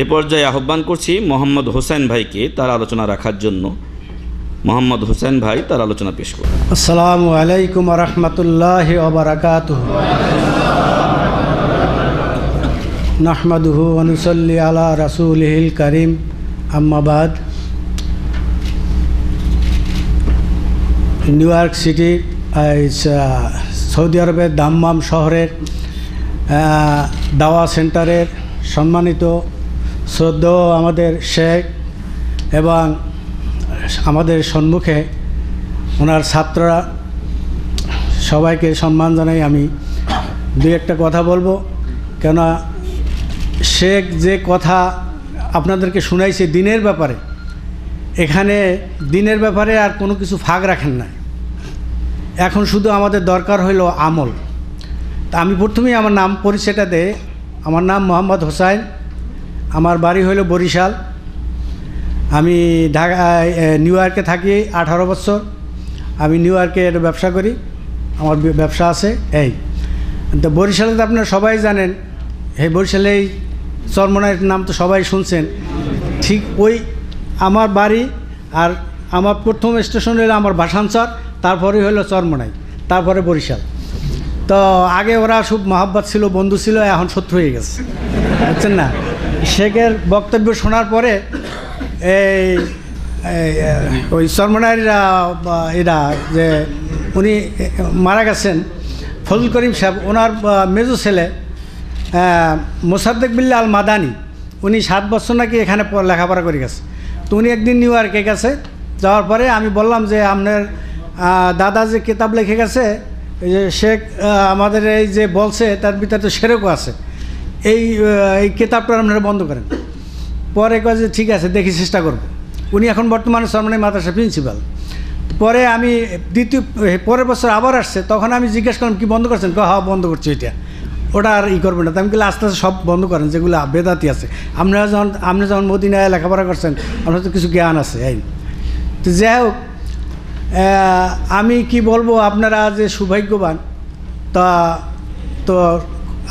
এ পর্যায়ে আহ্বান করছি মোহাম্মদ হোসেন ভাইকে তার আলোচনা রাখার জন্য। মোহাম্মদ হোসেন ভাই, তার আলোচনা পেশ করুন। আসসালামু আলাইকুম রহমতুল্লাহ ওবরাকাত নাহমাদুহু অনুসল্লি আলা রাসুলহিল করিম। আম্মাবাদ নিউ ইয়র্ক সিটি সৌদি আরবের দাম্মাম শহরের দাওয়া সেন্টারের সম্মানিত শ্রদ্ধেয় আমাদের শেখ এবং আমাদের সম্মুখে ওনার ছাত্ররা, সবাইকে সম্মান জানাই আমি। দু একটা কথা বলব কেন শেখ যে কথা আপনাদেরকে শুনাইছে দিনের ব্যাপারে, এখানে দিনের ব্যাপারে আর কোনো কিছু ফাঁক রাখেন না এখন শুধু আমাদের দরকার হইল আমল। তা আমি প্রথমেই আমার নাম পরিচয়টা দে, আমার নাম মোহাম্মদ হোসাইন। আমার বাড়ি হইল বরিশাল। আমি ঢাকা নিউ ইয়র্কে থাকি আঠারো বছর। আমি নিউ ইয়র্কে একটা ব্যবসা করি। আমার ব্যবসা আছে, এই। তো বরিশালে তো আপনারা সবাই জানেন, এই বরিশালে এই চরমনায়ের নাম তো সবাই শুনছেন। ঠিক ওই আমার বাড়ি আর আমার প্রথম স্টেশন হলো আমার ভাষাঞ্চর তারপরে হলো চরমনাই, তারপরে বরিশাল। তো আগে ওরা খুব মহাব্বত ছিল, বন্ধু ছিল, এখন শত্রু হয়ে গেছে। বুঝছেন না? শেখের বক্তব্য শোনার পরে এই ওই সরমনাইরা এরা যে উনি মারা গেছেন, ফজল করিম সাহেব, ওনার মেজু ছেলে মোসাদ্দেক বিল্লা আল মাদানি উনি সাত বছর নাকি এখানে লেখাপড়া করে গেছে। তো উনি একদিন নিউ ইয়র্কে গেছে, যাওয়ার পরে আমি বললাম যে আপনার দাদা যে কিতাব লিখে গেছে যে শেখ আমাদের এই যে বলছে, তার ভিতরে তো সেরেকও আছে। এই এই কেতাবটা আপনারা বন্ধ করেন। পরে কয় যে, ঠিক আছে, দেখি চেষ্টা করব। উনি এখন বর্তমানে সরমানি মাদ্রাসা প্রিন্সিপাল। পরে আমি দ্বিতীয় পরের বছর আবার আসছে, তখন আমি জিজ্ঞেস করলাম, কি বন্ধ করছেন? কয় হ্যাঁ বন্ধ করছি এটা। ওটা আর ই করবেন না। আমি আস্তে আস্তে সব বন্ধ করেন, যেগুলো বেদাতি আছে। আপনারা যখন, আপনি যখন মদিনায় লেখাপড়া করছেন, আপনার তো কিছু জ্ঞান আছে, এই। তো যাই হোক আমি কি বলব, আপনারা যে সৌভাগ্যবান, তা, তো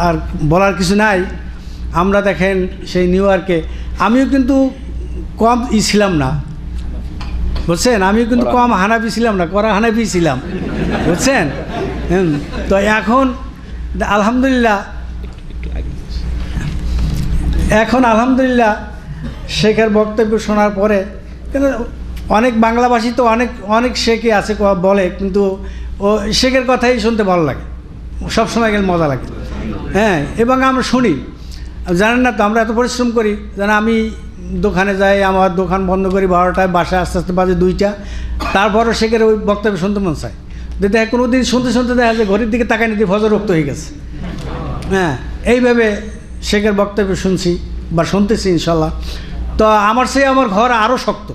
আর বলার কিছু নাই। আমরা দেখেন সেই নিউ ইয়র্কে আমিও কিন্তু কম ই ছিলাম না। বুঝছেন? আমিও কিন্তু কম হানাফি ছিলাম না করা হানাফি ছিলাম। বুঝছেন? তো এখন আলহামদুলিল্লাহ এখন আলহামদুলিল্লাহ শেখের বক্তব্য শোনার পরে কিন্তু অনেক বাংলাভাষী তো অনেক অনেক শেখে আছে বলে কিন্তু ও শেখের কথাই শুনতে ভালো লাগে। সবসময় গেলে মজা লাগে। হ্যাঁ। এবং আমরা শুনি। জানেন না তো, আমরা এত পরিশ্রম করি। যেন আমি দোকানে যাই, আমার দোকান বন্ধ করি বারোটায় বাসায় আস্তে আস্তে বাজে দুইটা। তারপরও শেখের ওই বক্তব্য শুনতে মন চায়। যে দেখ কোনো দিন শুনতে শুনতে দেখা যায়, ঘড়ির দিকে তাকায় নিতে ফজর রক্ত হয়ে গেছে। হ্যাঁ এইভাবে শেখের বক্তব্য শুনছি বা শুনতেছি ইনশাল্লাহ। তো আমার সেই আমার ঘর আরও শক্ত।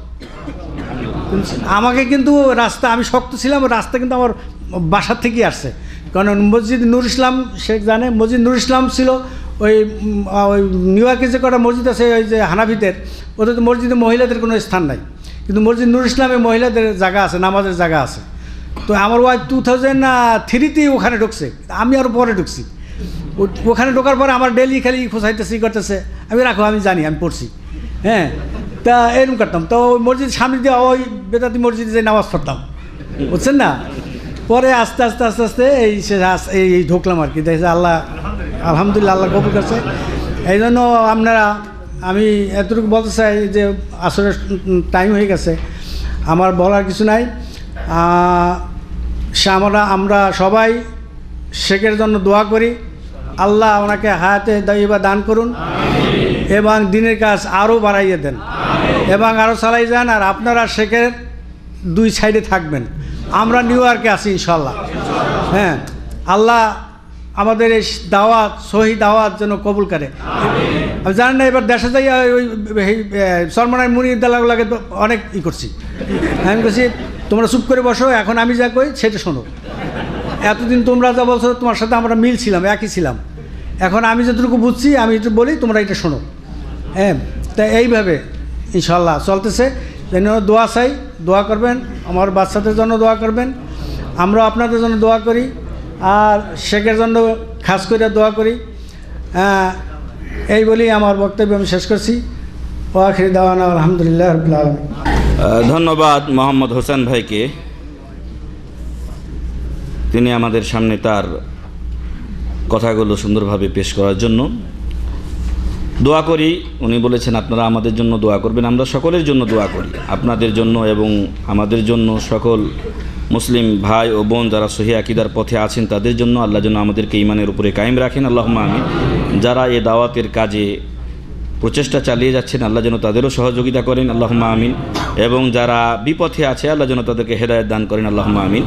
আমাকে কিন্তু রাস্তা, আমি শক্ত ছিলাম, রাস্তা কিন্তু আমার বাসার থেকেই আসছে। কারণ মসজিদ নুর ইসলাম শেখ জানে, মসজিদ নুর ইসলাম ছিল ওই ওই নিউ ইয়র্কে যে কটা মসজিদ আছে, ওই যে হানাফিদের, ওদের মসজিদে মহিলাদের কোনো স্থান নাই। কিন্তু মসজিদ নুর ইসলামে মহিলাদের জায়গা আছে, নামাজের জায়গা আছে। তো আমার ওয়াইফ টু থাউজেন্ড থ্রিতেই ওখানে ঢুকছে। আমি আরও পরে ঢুকছি। ওখানে ঢোকার পরে আমার ডেলি খালি খোঁচাইতেছি করতেছে। আমি রাখো, আমি জানি, আমি পড়ছি। হ্যাঁ? তা এরকম করতাম। তো ওই মসজিদ সামনে দিয়ে ওই বেদাতি মসজিদে যে নামাজ পড়তাম। বুঝছেন না? পরে আস্তে আস্তে আস্তে আস্তে এই সে এই ঢুকলাম আর কি। দেখছে আল্লাহ, আলহামদুলিল্লাহ, আল্লাহ কবুল করছে। এই জন্য আপনারা, আমি এতটুকু বলতে চাই যে আসলে টাইম হয়ে গেছে। আমার বলার কিছু নাই। সে আমরা আমরা সবাই শেখের জন্য দোয়া করি। আল্লাহ ওনাকে হায়াতে দাইবা দান করুন। এবং দিনের কাজ আরও বাড়াইয়ে দেন। এবং আরও চালাই যান আর আপনারা শেখের দুই সাইডে থাকবেন। আমরা নিউ ইয়র্কে আছি ইনশাল্লাহ হ্যাঁ আল্লাহ আমাদের এই দাওয়াত সহি দাওয়াত যেন কবুল করে। আমি জানেন না, এবার দেশে যাই ওই সলমানের মুনি দালাগুলাকে তো অনেক ই করছি। আমি বলছি, তোমরা চুপ করে বসো, এখন আমি যা কই সেটা শোনো। এতদিন তোমরা যা বলছো, তোমার সাথে আমরা মিল ছিলাম একই ছিলাম। এখন আমি যতটুকু বুঝছি, আমি বলি, তোমরা এটা শোনো। হ্যাঁ তা এইভাবে ইনশাল্লাহ চলতেছে। যেন দোয়া চাই, দোয়া করবেন, আমার বাচ্চাদের জন্য দোয়া করবেন আমরা আপনাদের জন্য দোয়া করি, আর শেখের জন্য খাস করে দোয়া করি। এই বলেই আমার বক্তব্য আমি শেষ করছি। ওয়াখির দাওয়ানা, আলহামদুলিল্লাহ ধন্যবাদ মোহাম্মদ হোসেন ভাইকে। তিনি আমাদের সামনে তার কথাগুলো সুন্দরভাবে পেশ করার জন্য। দোয়া করি। উনি বলেছেন, আপনারা আমাদের জন্য দোয়া করবেন, আমরা সকলের জন্য দোয়া করি। আপনাদের জন্য এবং আমাদের জন্য সকল মুসলিম ভাই ও বোন যারা সহি আকিদার পথে আছেন, তাদের জন্য আল্লাহ যেন আমাদেরকে ইমানের উপরে কায়েম রাখেন। আল্লাহ আমি যারা এ দাওয়াতের কাজে প্রচেষ্টা চালিয়ে যাচ্ছেন, আল্লাহ যেন তাদেরও সহযোগিতা করেন। আল্লাহ আমিন। এবং যারা বিপথে আছে, আল্লাহ যেন তাদেরকে হেদায়ত দান করেন। আল্লাহ আমিন।